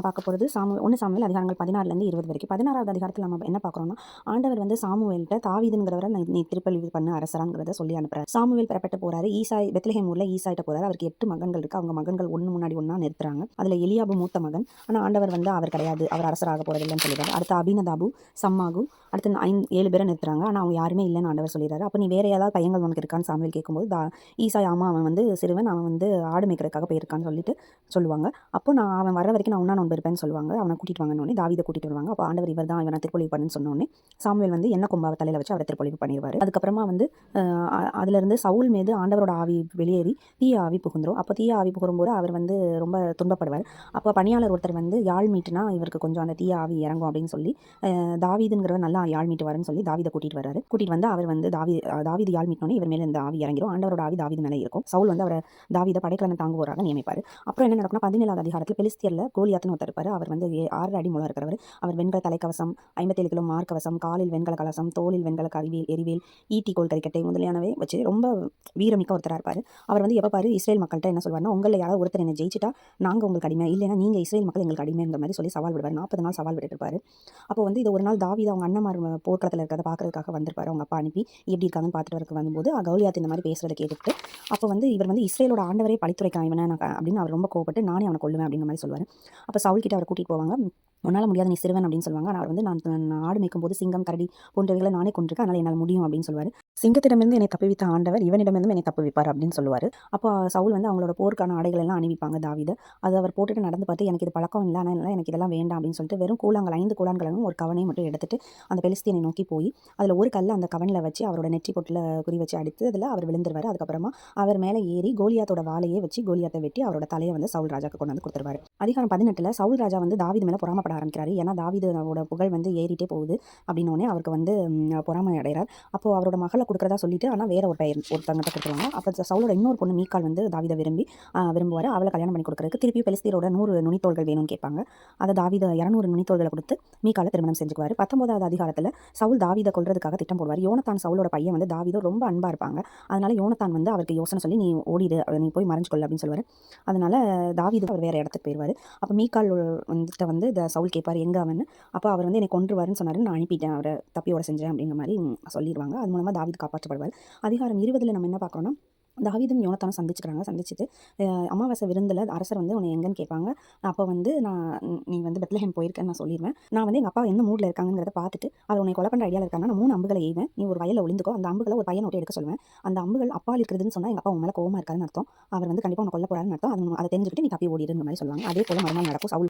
நம்ம பார்க்க போகிறது சாமு ஒன்று சாமுவேல் அதிகாரங்கள் பதினாறுலேருந்து இருபது வரைக்கும். பதினாறாவது அதிகாரத்தில் நம்ம என்ன பார்க்குறோம்னா ஆண்டவர் வந்து சாமுவேல்கிட்ட தாவீதுங்கிறவரை நீ திருப்பள்ளி பண்ண அரசராங்கிறத சொல்லி அனுப்புறாரு. சாமுவேல் பெறப்பட்டு போறாரு. ஈசாய் பெத்லஹேம் ஊரில் ஈசாயிட்ட போறாரு. அவருக்கு எட்டு மகன்கள் இருக்கு. அவங்க மகன்கள் ஒன்று முன்னாடி ஒன்றா நிறுத்துறாங்க. அதில் எலியாபு மூத்த மகன். ஆனால் ஆண்டவர் வந்து அவர் கிடையாது. அவர் அரசராக போகிறதில்லைன்னு சொல்லிடுறாரு. அடுத்து அபினதாபு சம்மாகு அடுத்து ஐந்து ஏழு பேரை நிறுத்துறாங்க. ஆனால் அவங்க யாருமே இல்லைன்னு ஆண்டவர் சொல்லிடுறாரு. அப்போ நீ வேற ஏதாவது பையங்கள் உனக்கு இருக்கான்னு சாமுவேல் கேட்கும்போது தா ஈசாய் ஆமா அவன் வந்து சிறுவன் அவன் வந்து ஆடு மேய்க்கிறதுக்காக போயிருக்கான்னு சொல்லிட்டு சொல்லுவாங்க. அப்போ நான் அவன் வர வரைக்கும் நான் உண்ணா நோன்பு இருப்பேன்னு சொல்லுவாங்க. அவனை கூட்டிட்டு வாங்கன்னு தாவீதை கூட்டிட்டு வருவாங்க. அப்போ ஆண்டவர் இவர் தான் இவனை திருப்பொழிவு பண்ணுன்னு சொன்னோடனே சாமுவேல் வந்து என்ன கொம்பாவை தலையில வச்சு அவரை திருப்பொழிவு பண்ணிடுவார். அதுக்கப்புறமா வந்து அதுலேருந்து சவுல் மீது ஆண்டவரோட ஆவி வெளியேறி தீய ஆவி புகுந்துரும். அப்போ தீய ஆவி புகும்போது அவர் வந்து ரொம்ப துன்பப்படுவார். அப்போ பணியாளர் ஒருத்தர் வந்து யாழ் மீட்டுனா இவருக்கு கொஞ்சம் அந்த தீய ஆவி இறங்கும் அப்படின்னு சொல்லி அஹ், தாவீதுங்கிறவர் நல்லா யாழ் மீட்டுவாருன்னு சொல்லி தாவீதை கூட்டிட்டு வராரு கூட்டிட்டு வந்து அவர் வந்து தாவி தாவிது யாழ் மீட்டினோடனே இவர் மேலே இந்த ஆவி இறங்கிரும். ஆண்டவரோட ஆவி தாவிது மேலே இருக்கும். சவுல் வந்து அவரை தாவீதை படைக்கலனை தாங்குவோராக நியமிப்பார். அப்புறம் என்ன நடக்கும்னா பதினேழாவது அதிகாரத்தில் பெலிஸ்தியரில் கோலியாத்துன்னு ஒருத்தர் இருப்பார் அவர் வந்து ஆறு அடி மூலம் இருக்கிறவர். அவர் வெண்கல தலைக்கவசம் ஐம்பத்தேழு கிலோ மார்க்கவசம் காலில் வெண்கல கலசம் தோளில் வெண்கல கரிவேல் எரிவேல் ஈட்டி கோல் கறிக்கட்டை முதலியானவை வச்சு ரொம்ப வீரமிக்க ஒருத்தராக இருப்பார். அவர் வந்து எப்போ பாரு இஸ்ரேல் மக்கள்கிட்ட என்ன சொல்வார்னா உங்களில் யாராவது ஒருத்தர் என்ன ஜெயிச்சிட்டா நாங்கள் உங்களுக்கு அடிமை இல்லைன்னா நீங்கள் இஸ்ரேல் மக்கள் எங்களுக்கு அடிமைங்கிற மாதிரி சொல்லி சவால் விடுவார். நாற்பது நாள் சவால் விட்டுட்டு இருப்பாரு. அப்போ வந்து இது ஒரு நாள் தாவித அவங்க அண்ணமார் போர்க்களத்தில் இருக்கிறத பார்க்கறதுக்காக வந்திருப்பார். அவங்க அப்பா அனுப்பி எப்படி இருக்காங்கன்னு பார்த்துட்டு வரக்கு வரும்போது கௌலியாத் இந்த மாதிரி பேசுறதை கேட்டுட்டு அப்போ வந்து இவர் வந்து இஸ்ரேலோட ஆண்டவரே பழித்துரைக்கான் இவனை நான் அப்படின்னு அவர் ரொம்ப கோவப்பட்டு நானே அவனை கொள்ளுவேன் அப்படிங்கிற மாதிரி சொல்லுவார். அப்போ சவுல் கிட்ட கூட்டிகிட்டு போவாங்க. உன்னால் முடியாது நீ சிறுவன் அப்படின்னு சொல்லுவாங்க. ஆனால் அவர் வந்து நான் நான் ஆடு மேய்க்கும் போது சிங்கம் கரடி போன்றவைகளை நானே கொண்டிருக்கேன் அதனால் என்னால் முடியும் அப்படின்னு சொல்லுவார். சிங்கத்திடமிருந்து என்னை தப்புவித்த ஆண்டவர் இவனிடமிருந்து என்னை தப்புவிப்பார் அப்படின்னு சொல்லுவார். அப்போ சவுல் வந்து அவங்களோட போருக்கான ஆடைகள் எல்லாம் அணிவிப்பாங்க தாவீது. அது அவர் போட்டுட்டு நடந்து பார்த்து எனக்கு இது பழக்கம் இல்லை ஆனால் எனக்கு இதெல்லாம் வேண்டாம் அப்படின்னு சொல்லிட்டு வெறும் கூழாங்கல் ஐந்து கூழாங்களும் ஒரு கவனை மட்டும் எடுத்துட்டு அந்த பெலிஸ்தீனை நோக்கி போய் அதில் ஒரு கல்லை அந்த கவனில் வச்சு அவரோட நெற்றி பொட்டில் குறி வச்சு அடித்து அதில் அவர் விழுந்துருவார். அதுக்கப்புறமா அவர் மேலே ஏறி கோலியாத்தோட வாழையே வச்சு கோலியாத்தை வெட்டி அவரோட தலையை வந்து சவுல் ராஜாக்கு கொண்டு வந்து கொடுத்துருவாரு. அதிகாரம் பதினெட்டில் சவுல் ராஜா வந்து தாவீது மேலே பொறாமப்பட ஆரம்பிக்கிறாரு. ஏன்னா தாவிதோட புகழ் வந்து ஏறிட்டே போகுது. அப்படின்னோடனே அவருக்கு வந்து பொறாமை அடைகிறார். அப்போது அவரோட மகளை கொடுக்குறதா சொல்லிட்டு ஆனால் வேற ஒரு பையன் ஒருத்தங்கிட்ட கொடுத்துருவாங்க. அப்போ சவுலோட இன்னொரு பொண்ணு மீக்கால் வந்து தாவீதை விரும்பி விரும்புவார். அவளை கல்யாணம் பண்ணி கொடுக்குறதுக்கு திருப்பி பெலிஸ்தீரோட நூறு நுனித்தோள்கள் வேணும்னு கேட்பாங்க. அதை தாவித இரநூறு நுனித்தோள்களை கொடுத்து மீக்காலை திருமணம் செஞ்சுக்குவார். பத்தொன்பதாவது அதிகாரத்தில் சவுல் தாவீதை கொள்றதுக்காக திட்டம் போடுவார். யோனத்தான் சவுலோட பையன் வந்து தாவிதோ ரொம்ப அன்பாக இருப்பாங்க. அதனால யோனத்தான் வந்து அவருக்கு யோசனை சொல்லி நீ ஓடிடு நீ போய் மறைஞ்சுக்கொள்ள அப்படின்னு சொல்லுவார். அதனால தாவிது அவர் வேறு இடத்துக்கு போயிடுவார் அப்போ மீக்கால் வந்துட்டு வந்து இந்த சவுல் கேட்பார் எங்கே அவன்? அப்போ அவர் வந்து என்னை கொண்டுருவாருன்னு சொன்னார். நான் அனுப்பிட்டேன் அவரை தப்பியோட செஞ்சேன் அப்படிங்கிற மாதிரி சொல்லிடுவாங்க அது மூலமாக தாவிது காப்பாற்றப்படுவார். அதிகாரம் இருபதில் நம்ம என்ன பார்க்குறோம்னா தாவீதும் யோனத்தானும் சந்திச்சுக்கிறாங்க சந்திச்சுட்டு அமாவாசை விருந்தில் அரசர் வந்து உன்னை எங்கன்னு கேட்பாங்க. அப்போ வந்து நான் நீ வந்து பெத்லஹேம் போயிருக்கேன்னு நான் சொல்லிடுவேன் நான் வந்து எங்கள் அப்பா என்ன மூடில் இருக்காங்கிறத பார்த்துட்டு அவர் உன்னை கொலை பண்ணுற ஐடியாவில் இருக்காங்கன்னா நான் மூணு அம்புகளை எய்வேன். நீ ஒரு வயலில் ஒளிந்துக்கோ அந்த அம்புகளை ஒரு பையன் ஓட்டி எடுக்க சொல்லுவேன். அந்த அம்புகள் அப்பால் இருக்கிறதுன்னு சொன்னால் எங்கள் அப்பா உன் மேலே இருக்காதுன்னு அர்த்தம். அவர் வந்து கண்டிப்பாக உன்னை கொல்ல போகிறாருன்னு அர்த்தம். அதை தெரிஞ்சுக்கிட்டு நீ தப்பி ஓடிடுங்கிற மாதிரி சொல்லுவாங்க. அதே போல மறுநாள் நடக்கும் சவுல்